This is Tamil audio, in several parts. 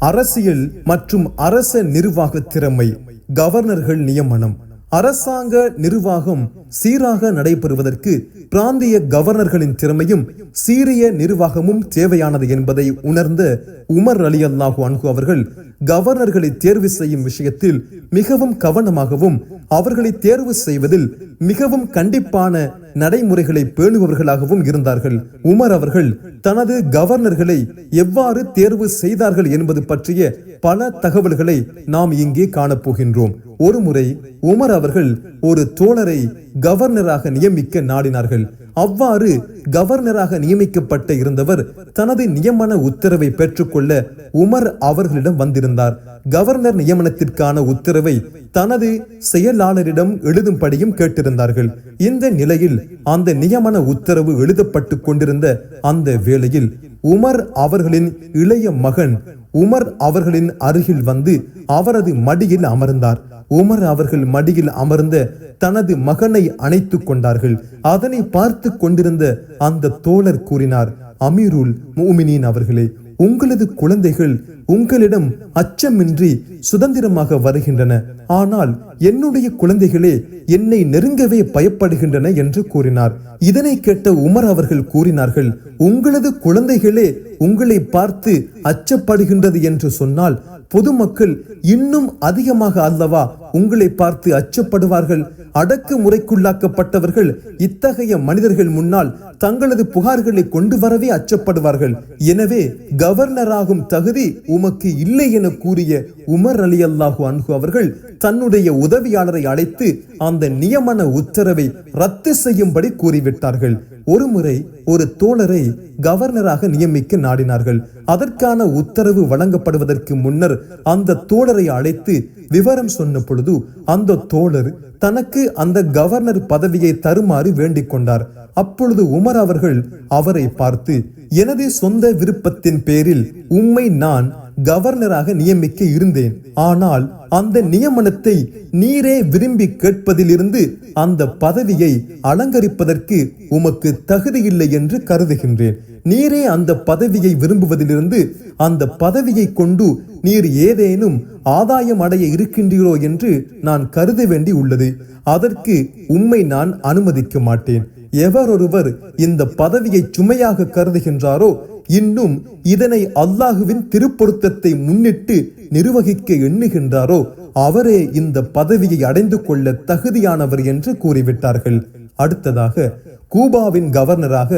அரசியல் மற்றும் அரச நிர்வாக திறமை கவர்னர்கள் நியமனம். அரசாங்க நிர்வாகம் சீராக நடைபெறுவதற்கு பிராந்திய கவர்னர்களின் திறமையும் சீரிய நிர்வாகமும் தேவையானது என்பதை உணர்ந்த உமர் அலி அல்லாஹு அன்ஹு அவர்கள் கவர்னர்களை தேர்வு செய்யும் விஷயத்தில் மிகவும் கவனமாகவும் அவர்களை தேர்வு செய்வதில் மிகவும் கண்டிப்பான நடைமுறைகளை பேணுபவர்களாகவும் இருந்தார்கள். உமர் அவர்கள் தனது கவர்னர்களை எவ்வாறு தேர்வு செய்தார்கள் என்பது பற்றிய பல தகவல்களை நாம் இங்கே காணப்போகின்றோம். ஒருமுறை உமர் அவர்கள் ஒரு தோழரை கவர்னராக நியமிக்க நாடினார்கள். அவ்வாறு கவர்னராக நியமிக்கப்பட்ட இருந்தவர் தனது நியமன உத்தரவை பெற்றுக்கொள்ள உமர் அவர்களிடம் வந்திருந்தார். கவர்னர் நியமனத்திற்கான உத்தரவை தனது செயலாளரிடம் எழுதும்படியும் கேட்டிருந்தார்கள். இந்த நிலையில் அந்த நியமன உத்தரவு எழுதப்பட்டு கொண்டிருந்த அந்த வேளையில் உமர் அவர்களின் இளைய மகன் உமர் அவர்களின் அருகில் வந்து அவரது மடியில் அமர்ந்தார். உமர் அவர்கள் மடியில் அமர்ந்த தனது மகனை அணைத்து கொண்டார்கள். அதனை பார்த்து கொண்டிருந்த அந்த தோழர் கூறினார் அமீருல் மூமினின் அவர்களே உங்களது குழந்தைகள் உங்களிடம் அச்சமின்றி சுதந்திரமாக வருகின்றன. ஆனால் என்னுடைய குழந்தைகளே என்னை நெருங்கவே பயப்படுகின்றன என்று கூறினார். இதனை கேட்ட உமர் அவர்கள் கூறினார்கள் உங்களது குழந்தைகளே உங்களை பார்த்து அச்சப்படுகின்றது என்று சொன்னால் பொதுமக்கள் இன்னும் அதிகமாக அல்லவா உங்களை பார்த்து அச்சப்படுவார்கள். அடக்கு முறைக்குள்ளாக்கப்பட்டவர்கள் இத்தகைய மனிதர்கள் முன்னால் தங்களது புகார்களை கொண்டு வரவே அச்சப்படுவார்கள். எனவே கவர்னராகும் தகுதி உமக்கு இல்லை என கூறிய உமர் அலி அல்லாஹு அன்ஹு அவர்கள் தன்னுடைய உதவியாளரை அழைத்து அந்த நியமன உத்தரவை ரத்து செய்யும்படி கூறிவிட்டார்கள். ஒருமுறை ஒரு தோழரை கவர்னராக நியமிக்க நாடினார்கள். அதற்கான உத்தரவு வழங்கப்படுவதற்கு முன்னர் அந்த தோழரை அழைத்து விவரம் சொன்ன பொழுது அந்த தோழர் தனக்கு அந்த கவர்னர் பதவியை தருமாறு வேண்டிக் கொண்டார் அப்பொழுது உமர் அவர்கள் அவரை பார்த்து எனது சொந்த விருப்பத்தின் பேரில் உம்மை நான் கவர்னராக நியமிக்க இருந்தேன். ஆனால் அந்த நியமனத்தை நீரே விரும்பி கேட்பதிலிருந்து அந்த பதவியை அலங்கரிப்பதற்கு உமக்கு தகுதியில்லை என்று கருதுகின்றேன். நீரே அந்த பதவியை விரும்புவதிலிருந்து அந்த பதவியை கொண்டு நீர் ஏதேனும் ஆதாயம் அடைய இருக்கின்றீரோ என்று நான் கருத வேண்டி உள்ளது. அதற்கு உம்மை நான் அனுமதிக்க மாட்டேன். எவரொருவர் இந்த பதவியை சுமையாக கருதுகின்றாரோ இன்னும் இதனை அல்லாஹுவின் திருப்பொருத்தத்தை முன்னிட்டு நிர்வகிக்க எண்ணுகின்றாரோ அவரே இந்த பதவியை அடைந்து கொள்ள தகுதியானவர் என்று கூறிவிட்டார்கள். அடுத்ததாக கூபாவின் கவர்னராக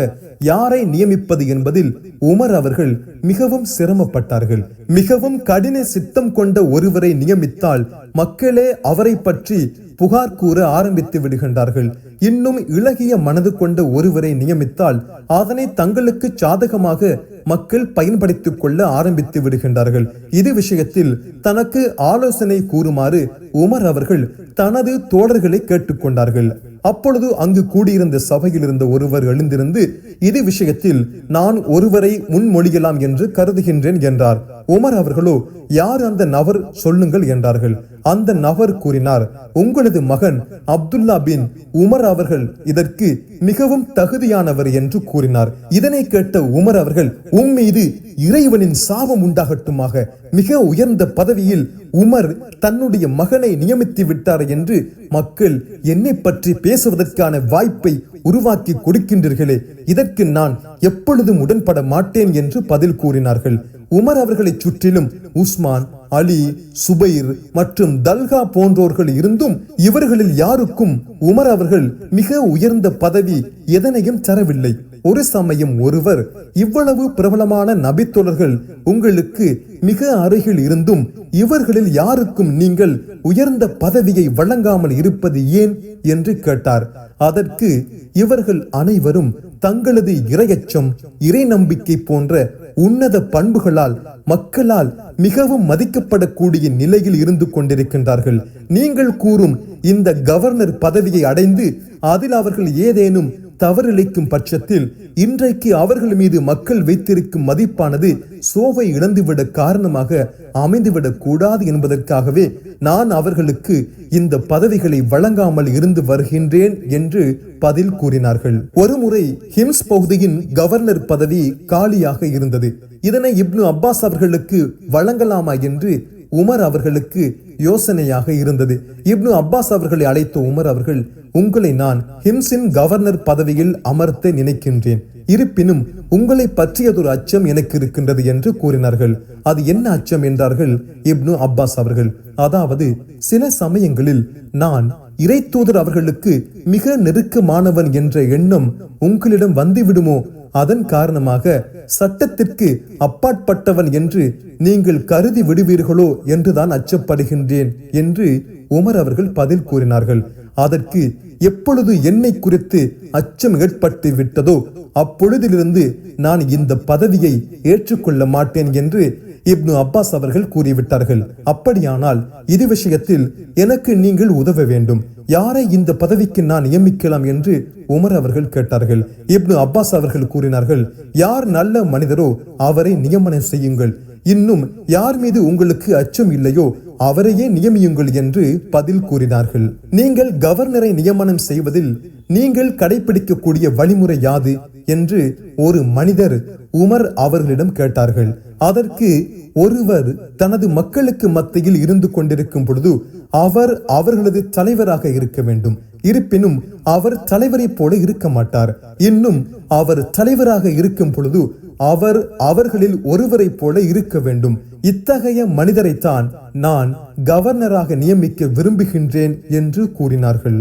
யாரை நியமிப்பது என்பதில் உமர் அவர்கள் மிகவும் சிரமப்பட்டார்கள். மிகவும் கடின சித்தம் கொண்ட ஒருவரை நியமித்தால் மக்களே அவரை பற்றி புகார் கூற ஆரம்பித்து விடுகின்றார்கள். இன்னும் இளகிய மனது கொண்ட ஒருவரை நியமித்தால் அதனை தங்களுக்கு சாதகமாக மக்கள் பயன்படுத்திக் கொள்ள ஆரம்பித்து விடுகின்றார்கள். இது விஷயத்தில் தனக்கு ஆலோசனை கூறுமாறு உமர் அவர்கள் தனது தோழர்களை கேட்டுக்கொண்டார்கள். அப்பொழுது அங்கு கூடியிருந்த சபையில் இருந்த ஒருவர் எழுந்திருந்து இது விஷயத்தில் நான் ஒருவரை முன்மொழியலாம் என்று கருதுகின்றேன் என்றார். உமர் அவர்களோ யார் அந்த நபர்? சொல்லுங்கள் என்றார்கள். அந்த நபர் கூறினார் உங்களது மகன் அப்துல்லா பின் உமர் அவர்கள் இதற்கு மிகவும் தகுதியானவர் என்று கூறினார். இதனை கேட்ட உமர் அவர்கள் உம் மீது இறைவனின் சாபம் உண்டாகட்டுமாக. மிக உயர்ந்த பதவியில் உமர் தன்னுடைய மகனை நியமித்து விட்டார் என்று மக்கள் என்னை பற்றி பேசுவதற்கான வாய்ப்பை உருவாக்கி கொடுக்கின்றீர்களே. இதற்கு நான் எப்பொழுதும் உடன்பட மாட்டேன் என்று பதில் கூறினார்கள். உமர் அவர்களை சுற்றிலும் உஸ்மான் அலி சுபைர் மற்றும் தல்கா போன்றோர்கள் இருந்தும் இவர்களில் யாருக்கும் உமர் அவர்கள் மிக உயர்ந்த பதவி எதனையும் தரவில்லை. ஒரு சமயம் ஒருவர் இவ்வளவு பிரபலமான நபித்தொடர்கள் உங்களுக்கு மிக அருகில் இருந்தும் இவர்களில் யாருக்கும் நீங்கள் உயர்ந்த பதவியை வழங்காமல் இருப்பது ஏன்? என்று கேட்டார். அதற்கு இவர்கள் அனைவரும் தங்களது இரையச்சம் இறை நம்பிக்கை போன்ற உன்னத பண்புகளால் மக்களால் மிகவும் மதிக்கப்படக்கூடிய நிலையில் இருந்து கொண்டிருக்கின்றார்கள். நீங்கள் கூறும் இந்த கவர்னர் பதவியை அடைந்து அதில் அவர்கள் ஏதேனும் தவறிழைக்கும் பட்சத்தில் இன்றைக்கு அவர்கள் மீது மக்கள் வைத்திருக்கும் மதிப்பானது சோவை இழந்துவிட காரணமாக அமைந்துவிடக் கூடாது என்பதற்காகவே நான் அவர்களுக்கு இந்த பதவிகளை வழங்காமல் இருந்து வருகின்றேன் என்று பதில் கூறினார்கள். ஒருமுறை ஹிம்ஸ் பகுதியின் கவர்னர் பதவி காலியாக இருந்தது. இதனை இப்னு அப்பாஸ் அவர்களுக்கு வழங்கலாமா என்று உமர் அவர்களுக்கு யோசனையாக இருந்தது. இப்னு அப்பாஸ் அவர்களை அழைத்த உமர் அவர்கள் உங்களை நான் ஹிம்ஸின் கவர்னர் பதவியில் அமர்த்த நினைக்கின்றேன். இருப்பினும் உங்களை பற்றியதொரு அச்சம் எனக்கு இருக்கின்றது என்று கூறினார்கள். அது என்ன அச்சம்? என்றார்கள் இப்னு அப்பாஸ் அவர்கள். அதாவது சில சமயங்களில் நான் இறை தூதர் அவர்களுக்கு மிக நெருக்கமானவன் என்ற எண்ணம் உங்களிடம் வந்துவிடுமோ அதன் காரணமாக சட்டத்திற்கு அப்பாற்பட்டவன் என்று நீங்கள் கருதி விடுவீர்களோ என்றுதான் அச்சப்படுகின்றேன் என்று உமர் அவர்கள் பதில் கூறினார்கள். அதற்கு எப்பொழுது என்னை குறித்து அச்சம் ஏற்பட்டு விட்டதோ அப்பொழுதிலிருந்து நான் இந்த பதவியை ஏற்றுக்கொள்ள மாட்டேன் என்று இப்னு அப்பாஸ் அவர்கள் கூறிவிட்டார்கள் அப்படியானால் இது விஷயத்தில் எனக்கு நீங்கள் உதவ வேண்டும். யாரை இந்த பதவிக்கு நான் நியமிக்கலாம்? என்று உமர் அவர்கள் கேட்டார்கள். இப்னு அப்பாஸ் அவர்கள் கூறினார்கள் யார் நல்ல மனிதரோ அவரை நியமனம் செய்யுங்கள். இன்னும் யார் மீது உங்களுக்கு அச்சம் இல்லையோ அவரையே நியமியுங்கள் என்று பதில் கூறினார்கள். நீங்கள் கவர்னரை நியமனம் செய்வதில் நீங்கள் கடைபிடிக்கக்கூடிய வழிமுறை யாது? என்று ஒரு மனிதர் உமர் அவர்களிடம் கேட்டார்கள். அதற்கு ஒருவர் தனது மக்களுக்கு மத்தியில் இருந்து கொண்டிருக்கும் பொழுது அவர் அவர்களது தலைவராக இருக்க வேண்டும். இருப்பினும் அவர் தலைவரைப் போல இருக்க மாட்டார். இன்னும் அவர் தலைவராக இருக்கும் பொழுது அவர் அவர்களில் ஒருவரைப் போல இருக்க வேண்டும். இத்தகைய மனிதரைத்தான் நான் கவர்னராக நியமிக்க விரும்புகின்றேன் என்று கூறினார்கள்.